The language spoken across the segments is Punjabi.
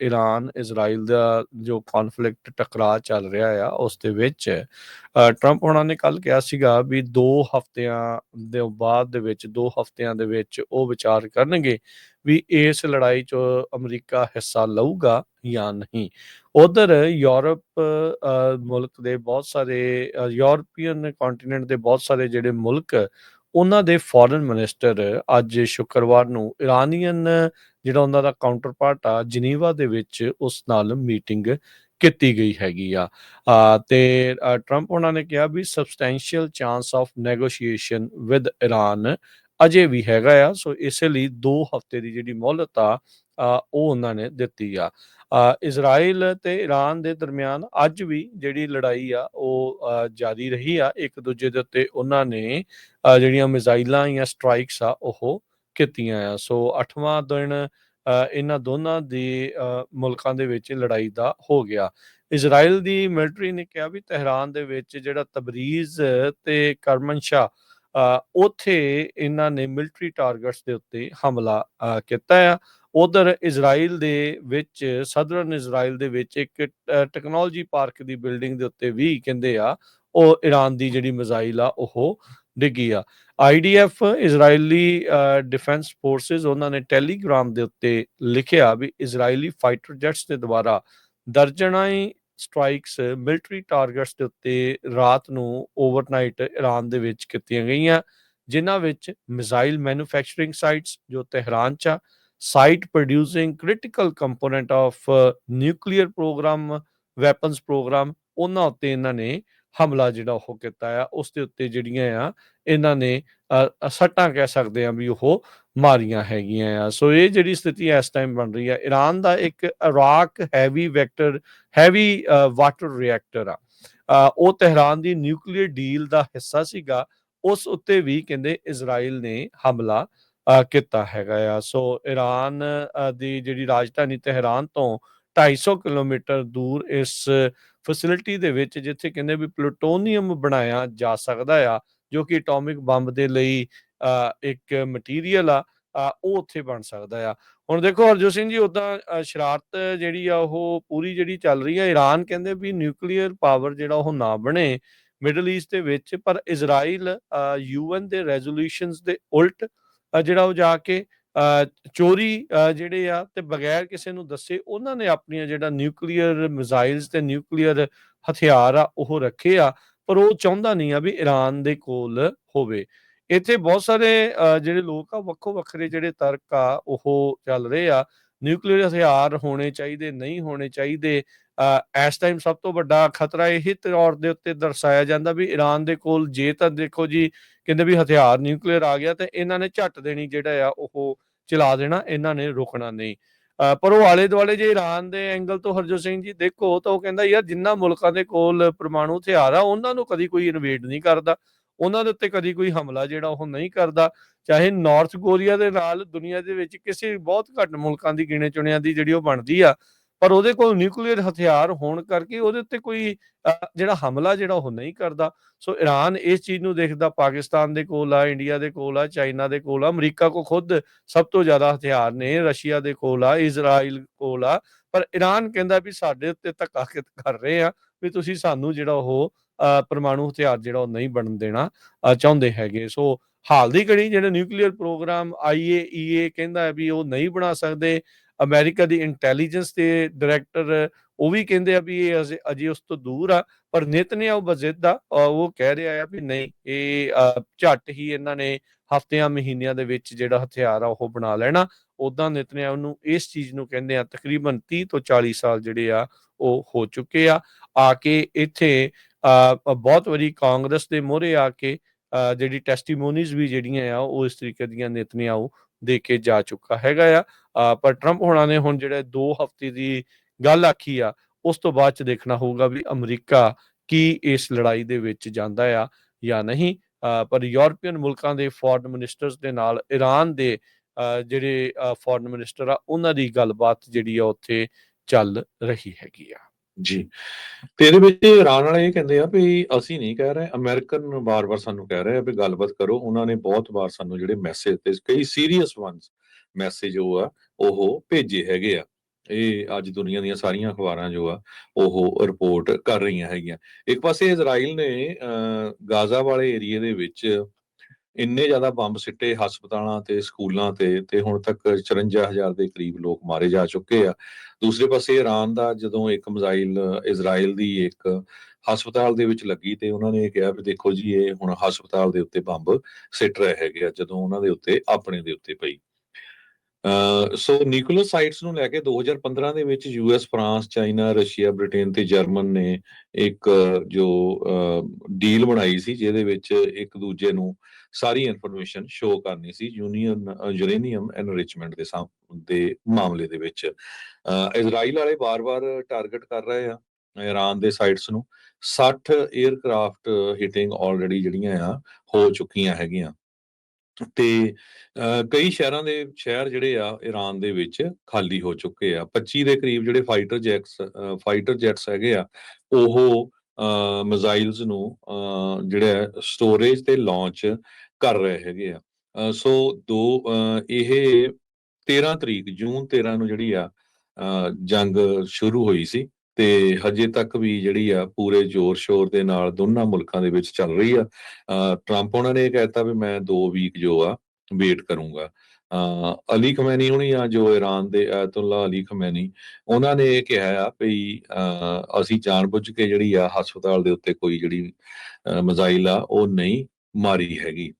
ਇਰਾਨ, ਇਜ਼ਰਾਈਲ ਦਾ ਜੋ ਕਨਫਲਿਕਟ ਟਕਰਾਅ ਚੱਲ ਰਿਹਾ ਆ, ਉਸ ਦੇ ਵਿੱਚ ਟਰੰਪ ਉਹਨਾਂ ਨੇ ਕੱਲ ਕਿਹਾ ਸੀਗਾ ਵੀ 2 ਹਫ਼ਤਿਆਂ ਦੇ ਬਾਅਦ ਦੇ ਵਿੱਚ 2 ਹਫ਼ਤਿਆਂ ਦੇ ਵਿੱਚ ਉਹ ਵਿਚਾਰ ਕਰਨਗੇ ਵੀ ਇਸ ਲੜਾਈ 'ਚ ਅਮਰੀਕਾ ਹਿੱਸਾ ਲਊਗਾ ਜਾਂ ਨਹੀਂ। ਉਧਰ ਯੂਰਪ ਮੁਲਕ ਦੇ ਬਹੁਤ ਸਾਰੇ ਯੂਰਪੀਅਨ ਕੰਟੀਨੈਂਟ ਦੇ ਬਹੁਤ ਸਾਰੇ ਜਿਹੜੇ ਮੁਲਕ ਉਹਨਾਂ ਦੇ ਫੋਰਨ ਮਿਨਿਸਟਰ ਅੱਜ ਸ਼ੁੱਕਰਵਾਰ ਨੂੰ ਇਰਾਨੀਅਨ ਜਿਹੜਾ ਉਹਨਾਂ ਦਾ ਕਾਊਂਟਰਪਾਰਟ ਆ ਜਨੀਵਾ ਦੇ ਵਿੱਚ ਉਸ ਨਾਲ ਮੀਟਿੰਗ ਕੀਤੀ ਗਈ ਹੈਗੀ ਆ। ਤੇ ਟਰੰਪ ਉਹਨਾਂ ਨੇ ਕਿਹਾ ਵੀ substantial chance of negotiation with Iran ਅਜੇ ਵੀ ਹੈਗਾ ਆ। ਸੋ ਇਸੇ ਲਈ 2 ਹਫ਼ਤੇ ਦੀ ਜਿਹੜੀ ਮੌਲਤ ਆ ਉਹ ਉਹਨਾਂ ਨੇ ਦਿੱਤੀ ਆ। ਇਜ਼ਰਾਈਲ ਤੇ ਈਰਾਨ ਦੇ ਦਰਮਿਆਨ ਅੱਜ ਵੀ ਜਿਹੜੀ ਲੜਾਈ ਆ ਉਹ ਜਾਰੀ ਰਹੀ ਆ। ਇੱਕ ਦੂਜੇ ਦੇ ਉੱਤੇ ਉਹਨਾਂ ਨੇ ਜਿਹੜੀਆਂ ਮਿਜ਼ਾਈਲਾਂ ਜਾਂ ਸਟ੍ਰਾਈਕਸ ਆ ਉਹ ਕੀਤੀਆਂ ਆ। ਸੋ 8ਵਾਂ ਦਿਨ ਅ, ਇਹਨਾਂ ਦੋਨਾਂ ਦੇ ਮੁਲਕਾਂ ਦੇ ਵਿੱਚ ਲੜਾਈ ਦਾ ਹੋ ਗਿਆ। ਇਜ਼ਰਾਈਲ ਦੀ ਮਿਲਟਰੀ ਨੇ ਕਿਹਾ ਵੀ ਤਹਿਰਾਨ ਦੇ ਵਿੱਚ ਜਿਹੜਾ ਤਬਰੀਜ਼ ਤੇ ਕਰਮਨਸ਼ਾ ਅ, ਉੱਥੇ ਇਹਨਾਂ ਨੇ ਮਿਲਟਰੀ ਟਾਰਗੇਟਸ ਦੇ ਉੱਤੇ ਹਮਲਾ ਕੀਤਾ ਆ। ਉਧਰ ਇਜ਼ਰਾਈਲ ਦੇ ਵਿੱਚ ਸਦਰਨ ਇਜ਼ਰਾਈਲ ਦੇ ਵਿੱਚ ਇੱਕ ਟੈਕਨੋਲੋਜੀ ਪਾਰਕ ਦੀ ਬਿਲਡਿੰਗ ਦੇ ਉੱਤੇ ਵੀ ਕਹਿੰਦੇ ਆ, ਉਹ ਈਰਾਨ ਦੀ ਜਿਹੜੀ ਮਿਜ਼ਾਈਲ ਆ, ਉਹ ਡਿੱਗੀ ਆ। ਆਈਡੀਐਫ ਇਜ਼ਰਾਈਲੀ ਡਿਫੈਂਸ ਫੋਰਸਸ ਉਹਨਾਂ ਨੇ ਟੈਲੀਗ੍ਰਾਮ ਦੇ ਉੱਤੇ ਲਿਖਿਆ ਵੀ ਇਜ਼ਰਾਈਲੀ ਫਾਈਟਰ ਜੈਟਸ ਦੇ ਦੁਆਰਾ ਦਰਜਨਾਂ ਹੀ ਸਟ੍ਰਾਈਕਸ ਮਿਲਟਰੀ ਟਾਰਗੇਟਸ ਦੇ ਉੱਤੇ ਰਾਤ ਨੂੰ ਓਵਰਨਾਈਟ ਈਰਾਨ ਦੇ ਵਿੱਚ ਕੀਤੀਆਂ ਗਈਆਂ, ਜਿਨ੍ਹਾਂ ਵਿੱਚ ਮਿਜ਼ਾਈਲ ਮੈਨੂਫੈਕਚਰਿੰਗ ਸਾਈਟਸ ਜੋ ਤਹਿਰਾਨ ਚ ਆ site producing critical component of nuclear programme weapons programme ਉਹਨਾਂ ਉੱਤੇ ਇਹਨਾਂ ਨੇ ਹਮਲਾ ਜਿਹੜਾ ਉਹ ਕੀਤਾ ਆ, ਉਸ ਦੇ ਉੱਤੇ ਜਿਹੜੀਆਂ ਆ, ਇਹਨਾਂ ਨੇ ਸੱਟਾਂ ਕਹਿ ਸਕਦੇ ਆ ਵੀ ਉਹ ਮਾਰੀਆਂ ਹੈਗੀਆਂ ਆ। ਸੋ ਇਹ ਜਿਹੜੀ ਸਥਿਤੀ ਇਸ ਟਾਈਮ ਬਣ ਰਹੀ ਆ ਈਰਾਨ ਦਾ ਇੱਕ Iraq heavy vector heavy water reactor ਆ। ਉਹ ਤਹਿਰਾਨ ਦੀ ਨਿਊਕਲੀਅਰ ਡੀਲ ਦਾ ਹਿੱਸਾ ਸੀਗਾ, ਉਸ ਉੱਤੇ ਵੀ ਕਹਿੰਦੇ ਇਜ਼ਰਾਈਲ ਨੇ ਹਮਲਾ ਕੀਤਾ ਹੈਗਾ ਆ। ਸੋ ਈਰਾਨ ਦੀ ਜਿਹੜੀ ਰਾਜਧਾਨੀ ਤਹਿਰਾਨ ਤੋਂ 250 ਕਿਲੋਮੀਟਰ ਦੂਰ ਇਸ ਫੈਸਿਲਿਟੀ ਦੇ ਵਿੱਚ ਜਿੱਥੇ ਕਹਿੰਦੇ ਵੀ ਪਲੂਟੋਨੀਅਮ ਬਣਾਇਆ ਜਾ ਸਕਦਾ ਆ ਜੋ ਕਿ ਐਟੋਮਿਕ ਬੰਬ ਦੇ ਲਈ ਅ, ਇੱਕ ਮਟੀਰੀਅਲ ਆ ਉਹ ਉੱਥੇ ਬਣ ਸਕਦਾ ਆ। ਹੁਣ ਦੇਖੋ ਹਰਜੋਤ ਸਿੰਘ ਜੀ ਉਦਾਂ ਸ਼ਰਾਰਤ ਜਿਹੜੀ ਆ ਉਹ ਪੂਰੀ ਜਿਹੜੀ ਚੱਲ ਰਹੀ ਆ ਈਰਾਨ ਕਹਿੰਦੇ ਵੀ ਨਿਊਕਲੀਅਰ ਪਾਵਰ ਜਿਹੜਾ ਉਹ ਨਾ ਬਣੇ ਮਿਡਲ ਈਸਟ ਦੇ ਵਿੱਚ ਪਰ ਇਜ਼ਰਾਈਲ ਯੂਐਨ ਦੇ ਰੈਜ਼ੋਲੂਸ਼ਨਸ ਦੇ ਉਲਟ ਜਿਹੜਾ ਉਹ ਜਾ ਕੇ ਚੋਰੀ ਜਿਹੜੇ ਆ ਤੇ ਬਗੈਰ ਕਿਸੇ ਨੂੰ ਦੱਸੇ ਉਹਨਾਂ ਨੇ ਆਪਣੀਆਂ ਜਿਹੜਾ ਨਿਊਕਲੀਅਰ ਮਿਜ਼ਾਈਲਸ ਤੇ ਨਿਊਕਲੀਅਰ ਹਥਿਆਰ ਆ ਉਹ ਰੱਖੇ ਆ ਪਰ ਉਹ ਚਾਹੁੰਦਾ ਨਹੀਂ ਆ ਵੀ ਈਰਾਨ ਦੇ ਕੋਲ ਹੋਵੇ। ਇੱਥੇ ਬਹੁਤ ਸਾਰੇ ਅ, ਜਿਹੜੇ ਲੋਕ ਆ ਵੱਖੋ ਵੱਖਰੇ ਜਿਹੜੇ ਤਰਕ ਆ ਉਹ ਚੱਲ ਰਹੇ ਆ। ਨਿਊਕਲੀਅਰ ਹਥਿਆਰ ਹੋਣੇ ਚਾਹੀਦੇ ਨਹੀਂ ਹੋਣੇ ਚਾਹੀਦੇ ਇਸ ਟਾਈਮ ਸਭ ਤੋਂ ਵੱਡਾ ਖਤਰਾ ਇਹ ਤੌਰ ਦੇ ਉੱਤੇ ਦਰਸਾਇਆ ਜਾਂਦਾ ਵੀ ਈਰਾਨ ਦੇ ਕੋਲ ਜੇ ਤਾਂ ਦੇਖੋ ਜੀ ਕਹਿੰਦੇ ਵੀ ਹਥਿਆਰ ਨਿਊਕਲੀਅਰ ਆ ਗਿਆ ਤੇ ਇਹਨਾਂ ਨੇ ਝੱਟ ਦੇਣੀ ਜਿਹੜਾ ਆ ਉਹ ਚਲਾ ਦੇਣਾ ਇਹਨਾਂ ਨੇ ਰੁਕਣਾ ਨਹੀਂ। ਅ, ਪਰ ਉਹ ਆਲੇ ਦੁਆਲੇ ਜੇ ਈਰਾਨ ਦੇ ਐਂਗਲ ਤੋਂ ਹਰਜੋਤ ਸਿੰਘ ਜੀ ਦੇਖੋ ਤਾਂ ਉਹ ਕਹਿੰਦਾ ਯਾਰ ਜਿੰਨਾ ਮੁਲਕਾਂ ਦੇ ਕੋਲ ਪਰਮਾਣੂ ਹਥਿਆਰ ਆ ਉਹਨਾਂ ਨੂੰ ਕਦੀ ਕੋਈ ਇਨਵੇਡ ਨਹੀਂ ਕਰਦਾ। ਉਹਨਾਂ ਦੇ ਉੱਤੇ ਕਦੀ ਕੋਈ ਹਮਲਾ ਜਿਹੜਾ ਉਹ ਨਹੀਂ ਕਰਦਾ, ਚਾਹੇ ਨਾਰਥ ਕੋਰੀਆ ਦੇ ਨਾਲ ਦੁਨੀਆ ਦੇ ਵਿੱਚ ਕਿਸੇ ਬਹੁਤ ਘੱਟ ਮੁਲਕਾਂ ਦੀ ਗਿਣੇ ਚੁਣਿਆਂ ਦੀ ਜਿਹੜੀ ਉਹ ਬਣਦੀ ਆ, ਪਰ ਉਹਦੇ ਕੋਲ ਨਿਊਕਲੀਅਰ ਹਥਿਆਰ ਹੋਣ ਕਰਕੇ ਉਹਦੇ ਉੱਤੇ ਕੋਈ ਜਿਹੜਾ ਹਮਲਾ ਜਿਹੜਾ ਉਹ ਨਹੀਂ ਕਰਦਾ। ਸੋ ਈਰਾਨ ਇਸ ਚੀਜ਼ ਨੂੰ ਦੇਖਦਾ, ਪਾਕਿਸਤਾਨ ਦੇ ਕੋਲ ਆ, ਇੰਡੀਆ ਦੇ ਕੋਲ ਆ, ਚਾਈਨਾ ਦੇ ਕੋਲ ਆ, ਅਮਰੀਕਾ ਕੋ ਖੁਦ ਸਭ ਤੋਂ ਜ਼ਿਆਦਾ ਹਥਿਆਰ ਨੇ, ਰਸ਼ੀਆ ਦੇ ਕੋਲ ਆ, ਇਜ਼ਰਾਈਲ ਕੋਲ ਆ। ਪਰ ਈਰਾਨ ਕਹਿੰਦਾ ਵੀ ਸਾਡੇ ਉੱਤੇ ਧੱਕਾ ਕਿ- ਕਰ ਰਹੇ ਆ, ਵੀ ਤੁਸੀਂ ਸਾਨੂੰ ਜਿਹੜਾ ਉਹ ਪਰਮਾਣੂ ਹਥਿਆਰ ਜਿਹੜਾ ਉਹ ਨਹੀਂ ਬਣਨ ਦੇਣਾ ਚਾਹੁੰਦੇ ਹੈਗੇ। ਸੋ ਹਾਲ ਦੀ ਘੜੀ ਜਿਹੜਾ ਨਿਊਕਲੀਅਰ ਪ੍ਰੋਗਰਾਮ ਆਈਏਈਏ ਕਹਿੰਦਾ ਹੈ ਵੀ ਉਹ ਨਹੀਂ ਬਣਾ ਸਕਦੇ। ਅਮਰੀਕਾ ਦੀ ਇੰਟੈਲੀਜੈਂਸ ਦੇ ਡਾਇਰੈਕਟਰ ਉਹ ਵੀ ਕਹਿੰਦੇ ਆ ਵੀ ਇਹ ਅਜੇ- ਉਸ ਤੋਂ ਦੂਰ ਆ ਪਰ ਨਿਤਨਿਆਹੂ ਬਜ਼ਿੱਦ ਆ ਉਹ ਕਹਿ ਰਿਹਾ ਆ ਵੀ ਨਹੀਂ ਇਹ ਅ, ਝੱਟ ਹੀ ਇਹਨਾਂ ਨੇ ਹਫ਼ਤਿਆਂ ਮਹੀਨਿਆਂ ਦੇ ਵਿੱਚ ਜਿਹੜਾ ਹਥਿਆਰ ਆ ਉਹ ਬਣਾ ਲੈਣਾ। ਉਦਾਂ ਨਿਤਨਿਆਹੂ ਨੂੰ ਇਸ ਚੀਜ਼ ਨੂੰ ਕਹਿੰਦੇ ਆ ਤਕਰੀਬਨ 30 ਤੋਂ 40 ਸਾਲ ਜਿਹੜੇ ਆ ਉਹ ਹੋ ਚੁੱਕੇ ਆ। ਆ ਕੇ ਇੱਥੇ ਬਹੁਤ ਵਾਰੀ ਕਾਂਗਰਸ ਦੇ ਮੋਹਰੇ ਆ ਕੇ ਜਿਹੜੀ ਟੈਸਟੀਮੋਨੀਜ਼ ਵੀ ਜਿਹੜੀਆਂ ਆ ਉਹ ਇਸ ਤਰੀਕੇ ਦੀਆਂ ਨਿਤਨਿਆਹੂ ਦੇ ਕੇ ਜਾ ਚੁੱਕਾ ਹੈਗਾ ਆ। ਪਰ ਟਰੰਪ ਹੋਣਾ ਨੇ ਹੁਣ ਜਿਹੜੇ 2 ਹਫ਼ਤੇ ਦੀ ਗੱਲ ਆਖੀ ਆ ਉਸ ਤੋਂ ਬਾਅਦ ਚ ਦੇਖਣਾ ਹੋਊਗਾ ਵੀ ਅਮਰੀਕਾ ਕੀ ਇਸ ਲੜਾਈ ਦੇ ਵਿੱਚ ਜਾਂਦਾ ਆ ਜਾਂ ਨਹੀਂ। ਅ, ਪਰ ਯੂਰਪੀਅਨ ਮੁਲਕਾਂ ਦੇ ਫੋਰਨ ਮਿਨਿਸਟਰਸ ਦੇ ਨਾਲ ਈਰਾਨ ਦੇ ਜਿਹੜੇ ਫੋਰਨ ਮਿਨਿਸਟਰ ਆ, ਉਹਨਾਂ ਦੀ ਗੱਲਬਾਤ ਜਿਹੜੀ ਆ ਉੱਥੇ ਚੱਲ ਰਹੀ ਹੈਗੀ ਆ। ਜੀ। ਤੇ ਇਹਦੇ ਵਿੱਚ ਇਰਾਨ ਵਾਲੇ ਇਹ ਕਹਿੰਦੇ ਆ ਵੀ ਅਸੀਂ ਨਹੀਂ ਕਹਿ ਰਹੇ, ਅਮਰੀਕਨ ਵਾਰ ਵਾਰ ਸਾਨੂੰ ਕਹਿ ਰਹੇ ਆ ਵੀ ਗੱਲਬਾਤ ਕਰੋ। ਉਹਨਾਂ ਨੇ ਬਹੁਤ ਵਾਰ ਸਾਨੂੰ ਜਿਹੜੇ ਮੈਸੇਜ ਤੇ, ਕਈ ਸੀਰੀਅਸ ਵਨਸ ਮੈਸੇਜ ਉਹ ਆ, ਉਹ ਭੇਜੇ ਹੈਗੇ ਆ। ਇਹ ਅੱਜ ਦੁਨੀਆ ਦੀਆਂ ਸਾਰੀਆਂ ਅਖਬਾਰਾਂ ਜੋ ਆ, ਉਹ ਰਿਪੋਰਟ ਕਰ ਰਹੀਆਂ ਹੈਗੀਆਂ। ਇੱਕ ਪਾਸੇ ਇਜ਼ਰਾਈਲ ਨੇ ਗਾਜ਼ਾ ਵਾਲੇ ਏਰੀਏ ਦੇ ਵਿੱਚ ਇੰਨੇ ਜ਼ਿਆਦਾ ਬੰਬ ਸਿੱਟੇ ਹਸਪਤਾਲਾਂ ਤੇ ਸਕੂਲਾਂ ਤੇ ਤੇ ਹੁਣ ਤੱਕ 54000 ਦੇ ਕਰੀਬ ਲੋਕ ਮਾਰੇ ਜਾ ਚੁੱਕੇ ਆ। ਦੂਸਰੇ ਪਾਸੇ ਈਰਾਨ ਦਾ ਜਦੋਂ ਇੱਕ ਮਿਜ਼ਾਈਲ ਇਜ਼ਰਾਈਲ ਦੀ ਇੱਕ ਹਸਪਤਾਲ ਦੇ ਵਿੱਚ ਲੱਗੀ ਤੇ ਉਹਨਾਂ ਨੇ ਕਿਹਾ ਵੀ ਦੇਖੋ ਜੀ, ਇਹ ਹੁਣ ਹਸਪਤਾਲ ਦੇ ਉੱਤੇ ਬੰਬ ਸਿੱਟ ਰਹੇ ਹੈਗੇ ਆ, ਜਦੋਂ ਉਹਨਾਂ ਦੇ ਉੱਤੇ, ਆਪਣੇ ਦੇ ਉੱਤੇ ਪਈ। ਅਹ ਸੋ ਨਿਊਕਲੀਅਰ ਸਾਈਟਸ ਨੂੰ ਲੈ ਕੇ 2015 ਦੇ ਵਿੱਚ US France, China, Russia, Britain ਤੇ ਜਰਮਨ ਨੇ ਇੱਕ ਜੋ ਡੀਲ ਬਣਾਈ ਸੀ, ਜਿਹਦੇ ਵਿੱਚ ਇੱਕ ਦੂਜੇ ਨੂੰ ਸਾਰੀ ਇਨਫੋਰਮੇਸ਼ਨ ਸ਼ੋ ਕਰਨੀ ਸੀ ਯੂਨੀਅਨ ਯੂਰੇਨੀਅਮ ਐਨਰਿਚਮੈਂਟ ਦੇ ਦੇ ਮਾਮਲੇ ਦੇ ਵਿੱਚ। ਇਜ਼ਰਾਈਲ ਵਾਲੇ ਬਾਰ-ਬਾਰ ਟਾਰਗੇਟ ਕਰ ਰਹੇ ਆ, ਇਰਾਨ ਦੇ ਸਾਈਟਸ ਨੂੰ। 60 에ਅਰਕ੍ਰਾਫਟ ਹਿਟਿੰਗ ਆਲਰੇਡੀ ਜਿਹੜੀਆਂ ਆ, ਹੋ ਚੁੱਕੀਆਂ ਹੈਗੀਆਂ। ਤੇ ਕਈ ਸ਼ਹਿਰਾਂ ਦੇ, ਸ਼ਹਿਰ ਜਿਹੜੇ ਆ ਈਰਾਨ ਦੇ ਵਿੱਚ ਖਾਲੀ ਹੋ ਚੁੱਕੇ ਆ। 25 ਦੇ ਕਰੀਬ ਜਿਹੜੇ ਫਾਈਟਰ ਜੈਟਸ ਫਾਈਟਰ ਜੈਟਸ ਹੈਗੇ ਆ, ਉਹ ਮਿਜ਼ਾਈਲਸ ਨੂੰ ਅਹ, ਜਿਹੜਾ ਸਟੋਰੇਜ ਤੇ ਲਾਂਚ ਕਰ ਰਹੇ ਹੈਗੇ ਆ। ਸੋ ਦੋ ਇਹ 13 ਤਰੀਕ ਜੂਨ 13 ਨੂੰ ਜਿਹੜੀ ਆ ਜੰਗ ਸ਼ੁਰੂ ਹੋਈ ਸੀ ਤੇ ਹਜੇ ਤੱਕ ਵੀ ਜਿਹੜੀ ਆ ਪੂਰੇ ਜ਼ੋਰ ਸ਼ੋਰ ਦੇ ਨਾਲ ਦੋਨਾਂ ਮੁਲਕਾਂ ਦੇ ਵਿੱਚ ਚੱਲ ਰਹੀ ਆ। ਟਰੰਪ ਉਹਨਾਂ ਨੇ ਇਹ ਕਹਿਤਾ ਵੀ ਮੈਂ 2 ਵੀਕ ਜੋ ਆ ਵੇਟ ਕਰੂੰਗਾ। ਅਲੀ ਖਮੈਨੀ ਹੁਣੀ ਆ ਜੋ ਈਰਾਨ ਦੇ ਆਇਤੁੱਲਾ ਅਲੀ ਖਮੈਨੀ ਉਹਨਾਂ ਨੇ ਇਹ ਕਿਹਾ ਆ ਵੀ ਅਸੀਂ ਜਾਣਬੁੱਝ ਕੇ ਜਿਹੜੀ ਆ ਹਸਪਤਾਲ ਦੇ ਉੱਤੇ ਕੋਈ ਜਿਹੜੀ ਮਜ਼ਾਈਲ ਆ ਉਹ ਨਹੀਂ ਮਾਰੀ ਹੈਗੀ।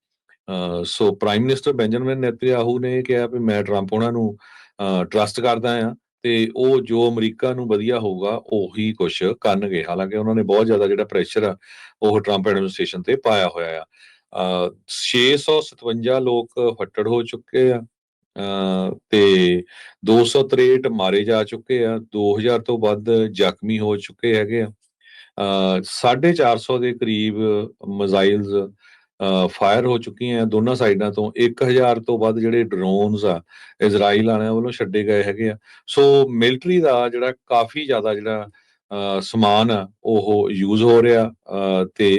ਅਹ, so prime minister Benjamin Netanyahu ਨੇ ਇਹ ਕਿਹਾ ਵੀ ਮੈਂ ਟਰੰਪ ਉਹਨਾਂ ਨੂੰ ਟਰਸਟ ਕਰਦਾ ਆ ਤੇ ਉਹ ਜੋ ਅਮਰੀਕਾ ਨੂੰ ਵਧੀਆ ਹੋਊਗਾ ਉਹੀ ਕੁਝ ਕਰਨਗੇ। ਹਾਲਾਂਕਿ ਉਹਨਾਂ ਨੇ ਬਹੁਤ ਜ਼ਿਆਦਾ ਜਿਹੜਾ ਪ੍ਰੈਸ਼ਰ ਆ ਉਹ ਟਰੰਪ ਐਡਮਿਨਿਸਟ੍ਰੇਸ਼ਨ ਤੇ ਪਾਇਆ ਹੋਇਆ ਆ। 657 ਲੋਕ ਫੱਟੜ ਹੋ ਚੁੱਕੇ ਆ ਅਹ ਤੇ 263 ਮਾਰੇ ਜਾ ਚੁੱਕੇ ਆ 2000 ਤੋਂ ਵੱਧ ਜ਼ਖਮੀ ਹੋ ਚੁੱਕੇ ਹੈਗੇ ਆ। ਅਹ 450 ਦੇ ਕਰੀਬ ਮਿਜ਼ਾਈਲਸ ਫਾਇਰ ਹੋ ਚੁੱਕੀਆਂ ਦੋਨਾਂ ਸਾਈਡਾਂ ਤੋਂ। 1000 ਤੋਂ ਵੱਧ ਜਿਹੜੇ ਡਰੋਨਸ ਆ, ਇਜ਼ਰਾਈਲ ਵਾਲਿਆਂ ਵੱਲੋਂ ਛੱਡੇ ਗਏ ਹੈਗੇ ਆ। ਸੋ ਮਿਲਟਰੀ ਦਾ ਜਿਹੜਾ ਕਾਫੀ ਜ਼ਿਆਦਾ ਜਿਹੜਾ ਸਮਾਨ ਉਹ ਯੂਜ਼ ਹੋ ਰਿਹਾ ਤੇ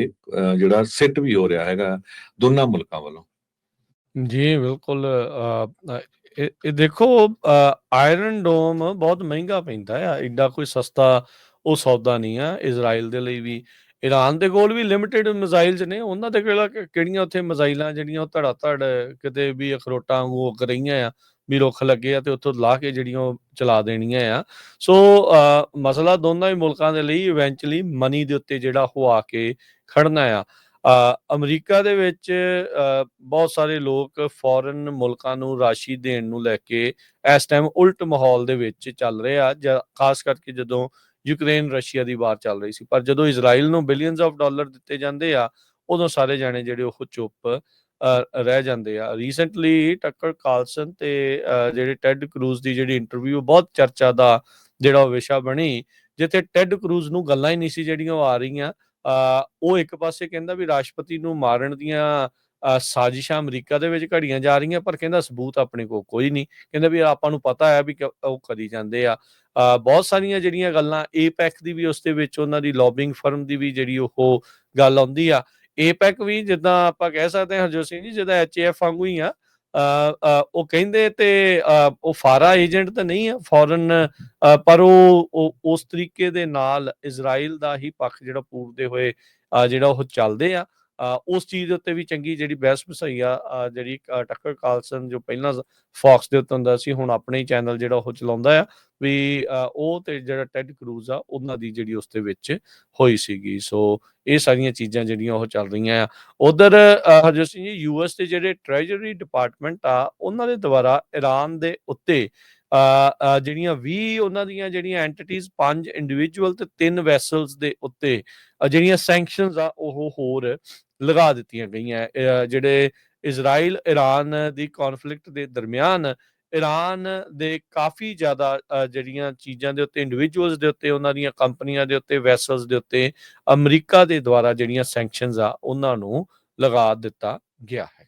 ਜਿਹੜਾ ਸਿੱਟ ਵੀ ਹੋ ਰਿਹਾ ਹੈਗਾ, ਦੋਨਾਂ ਮੁਲਕਾਂ ਵੱਲੋਂ। ਜੀ, ਬਿਲਕੁਲ ਇਹ ਦੇਖੋ ਆਇਰਨ ਡੋਮ ਬਹੁਤ ਮਹਿੰਗਾ ਪੈਂਦਾ ਆ ਐਡਾ ਕੋਈ ਸਸਤਾ ਉਹ ਸੌਦਾ ਨਹੀਂ ਆ ਇਜ਼ਰਾਈਲ ਦੇ ਲਈ ਵੀ। ਈਰਾਨ ਦੇ ਕੋਲ ਵੀ ਲਿਮਿਟਿਡ ਮਿਜ਼ਾਈਲਸ ਨੇ, ਉਹਨਾਂ ਦੇ ਕੋਲ ਕਿਹੜੀਆਂ ਉੱਥੇ ਮਿਜ਼ਾਈਲਾਂ ਜਿਹੜੀਆਂ ਉਹ ਧੜਾ ਧੜ ਕਿਤੇ ਵੀ ਅਖਰੋਟਾਂ ਵਾਂਗੂ ਉੱਗ ਰਹੀਆਂ ਆ ਵੀ ਰੁੱਖ ਲੱਗੇ ਆ ਤੇ ਉੱਥੋਂ ਲਾ ਕੇ ਜਿਹੜੀਆਂ ਉਹ ਚਲਾ ਦੇਣੀਆਂ ਆ। ਸੋ ਮਸਲਾ ਦੋਨਾਂ ਹੀ ਮੁਲਕਾਂ ਦੇ ਲਈ ਇਵੈਂਚੁਅਲੀ ਮਨੀ ਦੇ ਉੱਤੇ ਜਿਹੜਾ ਉਹ ਆ ਕੇ ਖੜਨਾ ਆ। ਅਮਰੀਕਾ ਦੇ ਵਿੱਚ ਬਹੁਤ ਸਾਰੇ ਲੋਕ ਫੋਰਨ ਮੁਲਕਾਂ ਨੂੰ ਰਾਸ਼ੀ ਦੇਣ ਨੂੰ ਲੈ ਕੇ ਇਸ ਟਾਈਮ ਉਲਟ ਮਾਹੌਲ ਦੇ ਵਿੱਚ ਚੱਲ ਰਹੇ ਆ, ਜਾਂ ਖਾਸ ਕਰਕੇ ਜਦੋਂ ਯੂਕਰੇਨ ਰਸ਼ੀਆ ਦੀ ਵਾਰ ਚੱਲ ਰਹੀ ਸੀ। ਪਰ ਜਦੋਂ ਇਜ਼ਰਾਈਲ ਨੂੰ ਬਿਲੀਅਨਸ ਆਫ ਡਾਲਰ ਦਿੱਤੇ ਜਾਂਦੇ ਆ, ਉਦੋਂ ਸਾਰੇ ਜਾਣੇ ਜਿਹੜੇ ਉਹ ਚੁੱਪ ਰਹਿ ਜਾਂਦੇ ਆ। ਰੀਸੈਂਟਲੀ ਟੱਕਰ ਕਾਲਸਨ ਤੇ ਜਿਹੜੇ ਟੈਡ ਕਰੂਜ਼ ਦੀ ਜਿਹੜੀ ਇੰਟਰਵਿਊ ਬਹੁਤ ਚਰਚਾ ਦਾ ਜਿਹੜਾ ਉਹ ਵਿਸ਼ਾ ਬਣੀ। ਜਿੱਥੇ ਟੈਡ ਕਰੂਜ਼ ਨੂੰ ਗੱਲਾਂ ਹੀ ਨਹੀਂ ਸੀ ਜਿਹੜੀਆਂ ਉਹ ਆ ਰਹੀਆਂ। ਉਹ ਇੱਕ ਪਾਸੇ ਕਹਿੰਦਾ ਵੀ ਰਾਸ਼ਟਰਪਤੀ ਨੂੰ ਮਾਰਨ ਦੀਆਂ ਸਾਜ਼ਿਸ਼ਾਂ ਅਮਰੀਕਾ ਦੇ ਵਿੱਚ ਘੜੀਆਂ ਜਾ ਰਹੀਆਂ, ਪਰ ਕਹਿੰਦਾ ਸਬੂਤ ਆਪਣੇ ਕੋਲ ਕੋਈ ਨਹੀਂ। ਕਹਿੰਦਾ ਵੀ ਆਪਾਂ ਨੂੰ ਪਤਾ ਹੈ ਵੀ ਉਹ ਕਰੀ ਜਾਂਦੇ ਆ। ਬਹੁਤ ਸਾਰੀਆਂ ਜਿਹੜੀਆਂ ਗੱਲਾਂ ਏਪੈਕ ਦੀ ਵੀ ਉਸ ਦੇ ਵਿੱਚ ਉਹਨਾਂ ਦੀ ਲੌਬਿੰਗ ਫਰਮ ਦੀ ਵੀ ਜਿਹੜੀ ਉਹ ਗੱਲ ਆਉਂਦੀ ਆ। ਏਪੈਕ ਵੀ ਜਿੱਦਾਂ ਆਪਾਂ ਕਹਿ ਸਕਦੇ ਹਾਂ, ਹਰਜੋਤ ਸਿੰਘ ਜੀ, ਜਿੱਦਾਂ ਐਚਏਐਫ ਵਾਂਗੂ ਹੀ ਆ। ਉਹ ਕਹਿੰਦੇ ਤੇ ਉਹ ਫਾਰਾ ਏਜੰਟ ਤਾਂ ਨਹੀਂ ਆ, ਫੋਰਨ ਪਰ ਉਹ ਉਸ ਤਰੀਕੇ ਦੇ ਨਾਲ ਇਜ਼ਰਾਈਲ ਦਾ ਹੀ ਪੱਖ ਜਿਹੜਾ ਪੂਰਦੇ ਹੋਏ ਜਿਹੜਾ ਉਹ ਚੱਲਦੇ ਆ। ਉਸ ਚੀਜ਼ ਦੇ ਉੱਤੇ ਵੀ ਚੰਗੀ ਜਿਹੜੀ ਬਹਿਸ ਵਸਾਈ ਆ ਜਿਹੜੀ ਟੱਕਰ ਕਾਲਸਨ ਜੋ ਪਹਿਲਾਂ ਫੌਕਸ ਦੇ ਉੱਤੇ ਹੁੰਦਾ ਸੀ ਹੁਣ ਆਪਣੇ ਹੀ ਚੈਨਲ ਜਿਹੜਾ ਉਹ ਚਲਾਉਂਦਾ ਆ ਵੀ ਅ, ਉਹ ਤੇ ਜਿਹੜਾ ਟੈਡ ਕਰੂਜ਼ ਆ ਉਹਨਾਂ ਦੀ ਜਿਹੜੀ ਉਸ ਦੇ ਵਿੱਚ ਹੋਈ ਸੀਗੀ। ਸੋ ਇਹ ਸਾਰੀਆਂ ਚੀਜ਼ਾਂ ਜਿਹੜੀਆਂ ਉਹ ਚੱਲ ਰਹੀਆਂ ਆ। ਉਧਰ ਹਰਜੋਤ ਸਿੰਘ ਜੀ ਯੂਐਸ ਦੇ ਜਿਹੜੇ ਟ੍ਰੈਜਰੀ ਡਿਪਾਰਟਮੈਂਟ ਆ ਉਹਨਾਂ ਦੇ ਦੁਆਰਾ ਈਰਾਨ ਦੇ ਉੱਤੇ ਜਿਹੜੀਆਂ 20 ਉਹਨਾਂ ਦੀਆਂ ਜਿਹੜੀਆਂ ਐਂਟੀਟੀਜ਼ ਪੰਜ ਇੰਡੀਵਿਜੂਅਲ ਤੇ ਤਿੰਨ ਵੈਸਲਸ ਦੇ ਉੱਤੇ ਜਿਹੜੀਆਂ ਸੈਂਕਸ਼ਨਸ ਆ, ਉਹ ਹੋਰ ਲਗਾ ਦਿੱਤੀਆਂ ਗਈਆਂ। ਜਿਹੜੇ ਇਜ਼ਰਾਈਲ ਈਰਾਨ ਦੀ ਕਨਫਲਿਕਟ ਦੇ ਦਰਮਿਆਨ ਈਰਾਨ ਦੇ ਕਾਫੀ ਜ਼ਿਆਦਾ ਜਿਹੜੀਆਂ ਚੀਜ਼ਾਂ ਦੇ ਉੱਤੇ ਇੰਡੀਵਿਜੂਅਲਸ ਦੇ ਉੱਤੇ, ਉਹਨਾਂ ਦੀਆਂ ਕੰਪਨੀਆਂ ਦੇ ਉੱਤੇ ਵੈਸਲਸ ਦੇ ਉੱਤੇ, ਅਮਰੀਕਾ ਦੇ ਦੁਆਰਾ ਜਿਹੜੀਆਂ ਸੈਂਕਸ਼ਨਸ ਆ, ਉਹਨਾਂ ਨੂੰ ਲਗਾ ਦਿੱਤਾ ਗਿਆ ਹੈ।